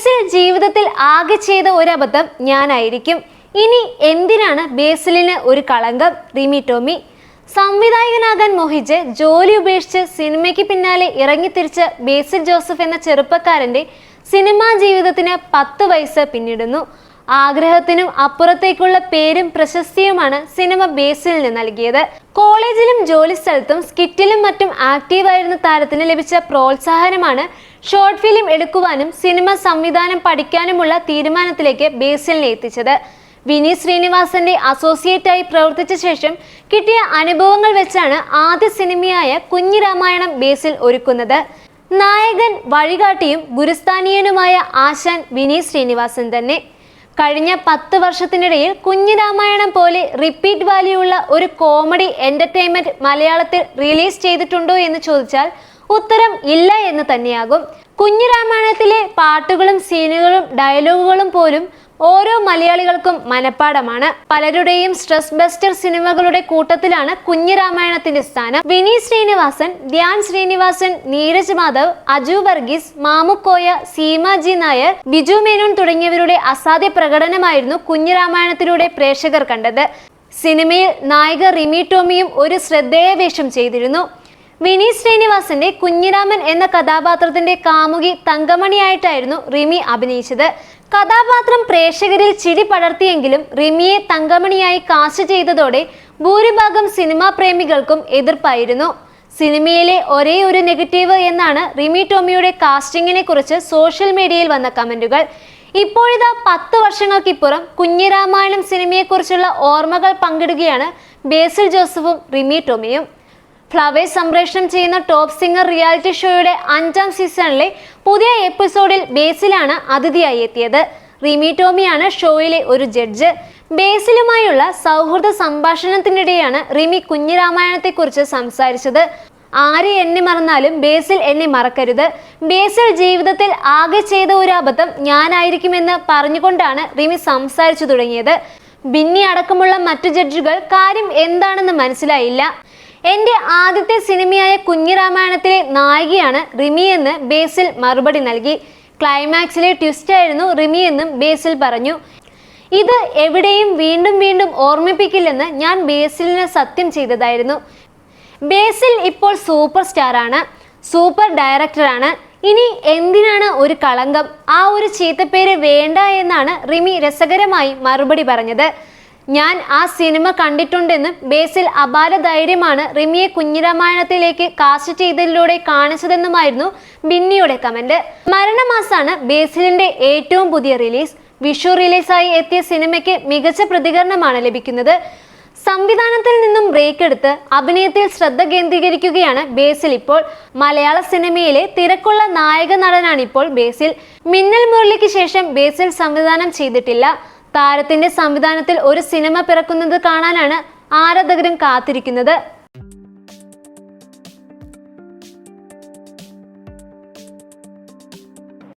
ബേസിൽ ജീവിതത്തിൽ ആകെ ചെയ്ത ഒരബദ്ധം ഞാനായിരിക്കും. ഇനി എന്തിനാണ് ബേസിലിന് ഒരു കളങ്കം? റിമി ടോമി. സംവിധായകനാകാൻ മോഹിച്ച് ജോലി ഉപേക്ഷിച്ച് സിനിമയ്ക്ക് പിന്നാലെ ഇറങ്ങിത്തിരിച്ച ബേസിൽ ജോസഫ് എന്ന ചെറുപ്പക്കാരന്റെ സിനിമാ ജീവിതത്തിന് പത്ത് വയസ്സ് പിന്നിടുന്നു. ആഗ്രഹത്തിനും അപ്പുറത്തേക്കുള്ള പേരും പ്രശസ്തിയുമാണ് സിനിമ ബേസിലിന് നൽകിയത്. കോളേജിലും ജോലി സ്ഥലത്തും സ്കിറ്റിലും മറ്റും ആക്റ്റീവായിരുന്ന താരത്തിന് ലഭിച്ച പ്രോത്സാഹനമാണ് ഷോർട്ട് ഫിലിം എടുക്കുവാനും സിനിമ സംവിധാനം പഠിക്കാനുമുള്ള തീരുമാനത്തിലേക്ക് ബേസിലിനെ എത്തിച്ചത്. വിനീത് ശ്രീനിവാസന്റെ അസോസിയേറ്റായി പ്രവർത്തിച്ച ശേഷം കിട്ടിയ അനുഭവങ്ങൾ വെച്ചാണ് ആദ്യ സിനിമയായ കുഞ്ഞിരാമായണം ബേസിൽ ഒരുക്കുന്നത്. നായകൻ വഴികാട്ടിയും ഗുരുസ്ഥാനീയനുമായ ആശാൻ വിനീത് ശ്രീനിവാസൻ തന്നെ. കഴിഞ്ഞ പത്ത് വർഷത്തിനിടയിൽ കുഞ്ഞിരാമായണം പോലെ റിപ്പീറ്റ് വാല്യൂ ഉള്ള ഒരു കോമഡി എന്റർടൈൻമെന്റ് മലയാളത്തിൽ റിലീസ് ചെയ്തിട്ടുണ്ടോ എന്ന് ചോദിച്ചാൽ ഉത്തരം ഇല്ല എന്ന് തന്നെയാകും. കുഞ്ഞുരാമായണത്തിലെ പാട്ടുകളും സീനുകളും ഡയലോഗുകളും പോലും ഓരോ മലയാളികൾക്കും മനഃപ്പാടമാണ്. പലരുടെയും സ്ട്രെസ് ബസ്റ്റർ സിനിമകളുടെ കൂട്ടത്തിലാണ് കുഞ്ഞിരാമായണത്തിന്റെ സ്ഥാനം. വിനി ശ്രീനിവാസൻ ധ്യാൻ ശ്രീനിവാസൻ നീരജ് മാധവ് അജു വർഗീസ് മാമുക്കോയ സീമാജി നായർ ബിജു മേനോൻ തുടങ്ങിയവരുടെ അസാധ്യ പ്രകടനമായിരുന്നു കുഞ്ഞിരാമായണത്തിലൂടെ പ്രേക്ഷകർ കണ്ടത്. സിനിമയിൽ നായിക റിമി ടോമിയും ഒരു ശ്രദ്ധേയ വേഷം ചെയ്തിരുന്നു. വിനി ശ്രീനിവാസന്റെ കുഞ്ഞിരാമൻ എന്ന കഥാപാത്രത്തിന്റെ കാമുകി തങ്കമണിയായിട്ടായിരുന്നു റിമി അഭിനയിച്ചത്. കഥാപാത്രം പ്രേക്ഷകരിൽ ചിരി പടർത്തിയെങ്കിലും റിമിയെ തങ്കമണിയായി കാസ്റ്റ് ചെയ്തതോടെ ഭൂരിഭാഗം സിനിമാ പ്രേമികൾക്കും എതിർപ്പായിരുന്നു. സിനിമയിലെ ഒരേ ഒരു നെഗറ്റീവ് എന്നാണ് റിമി ടോമിയുടെ കാസ്റ്റിംഗിനെ കുറിച്ച് സോഷ്യൽ മീഡിയയിൽ വന്ന കമന്റുകൾ. ഇപ്പോഴിതാ പത്ത് വർഷങ്ങൾക്കിപ്പുറം കുഞ്ഞിരാമായണം സിനിമയെക്കുറിച്ചുള്ള ഓർമ്മകൾ പങ്കിടുകയാണ് ബേസിൽ ജോസഫും റിമി ടോമിയും. ഫ്ലവേഴ്സ് സംപ്രേഷണം ചെയ്യുന്ന ടോപ്പ് സിംഗർ റിയാലിറ്റി ഷോയുടെ അഞ്ചാം സീസണിലെ പുതിയ എപ്പിസോഡിൽ ബേസിലാണ് അതിഥിയായി എത്തിയത്. റിമി ടോമിയാണ് ഷോയിലെ ഒരു ജഡ്ജ്. ബേസിലുമായുള്ള സൗഹൃദ സംഭാഷണത്തിനിടെയാണ് റിമി കുഞ്ഞിരാമായണത്തെക്കുറിച്ച് സംസാരിച്ചത്. ആര് എന്നെ മറന്നാലും ബേസിൽ എന്നെ മറക്കരുത്. ബേസിൽ ജീവിതത്തിൽ ആകെ ചെയ്ത ഒരു അബദ്ധം ഞാനായിരിക്കുമെന്ന് പറഞ്ഞുകൊണ്ടാണ് റിമി സംസാരിച്ചു തുടങ്ങിയത്. ബിന്നി അടക്കമുള്ള മറ്റു ജഡ്ജുകൾ കാര്യം എന്താണെന്ന് മനസ്സിലായില്ല. എന്റെ ആദ്യത്തെ സിനിമയായ കുഞ്ഞിരാമായണത്തിലെ നായികയാണ് റിമി എന്ന് ബേസിൽ മറുപടി നൽകി. ക്ലൈമാക്സിലെ ട്വിസ്റ്റ് ആയിരുന്നു റിമി എന്നും ബേസിൽ പറഞ്ഞു. ഇത് എവിടെയും വീണ്ടും വീണ്ടും ഓർമ്മിപ്പിക്കില്ലെന്ന് ഞാൻ ബേസിലിന് സത്യം ചെയ്തതായിരുന്നു. ബേസിൽ ഇപ്പോൾ സൂപ്പർ സ്റ്റാർ ആണ് സൂപ്പർ ഡയറക്ടറാണ്. ഇനി എന്തിനാണ് ഒരു കളങ്കം? ആ ഒരു ചീത്തപ്പേര് വേണ്ട എന്നാണ് റിമി രസകരമായി മറുപടി പറഞ്ഞത്. ഞാൻ ആ സിനിമ കണ്ടിട്ടുണ്ടെന്നും ബേസിൽ അപാര ധൈര്യമാണ് റിമിയെ കുഞ്ഞിരാമായണത്തിലേക്ക് കാസ്റ്റ് ചെയ്തതിലൂടെ കാണിച്ചതെന്നുമായിരുന്നു ബിന്നിയുടെ കമന്റ് മരണമാസാണ് ബേസിലിന്റെ ഏറ്റവും പുതിയ റിലീസ് വിഷു റിലീസായി എത്തിയ സിനിമയ്ക്ക് മികച്ച പ്രതികരണമാണ് ലഭിക്കുന്നത്. സംവിധാനത്തിൽ നിന്നും ബ്രേക്ക് എടുത്ത് അഭിനയത്തിൽ ശ്രദ്ധ കേന്ദ്രീകരിക്കുകയാണ് ബേസിൽ ഇപ്പോൾ. മലയാള സിനിമയിലെ തിരക്കുള്ള നായക നടനാണ് ഇപ്പോൾ ബേസിൽ. മിന്നൽ മുരളിക്ക് ശേഷം ബേസിൽ സംവിധാനം ചെയ്തിട്ടില്ല. താരത്തിന്റെ സംവിധാനത്തിൽ ഒരു സിനിമ പിറക്കുന്നത് കാണാനാണ് ആരാധകരും കാത്തിരിക്കുന്നത്.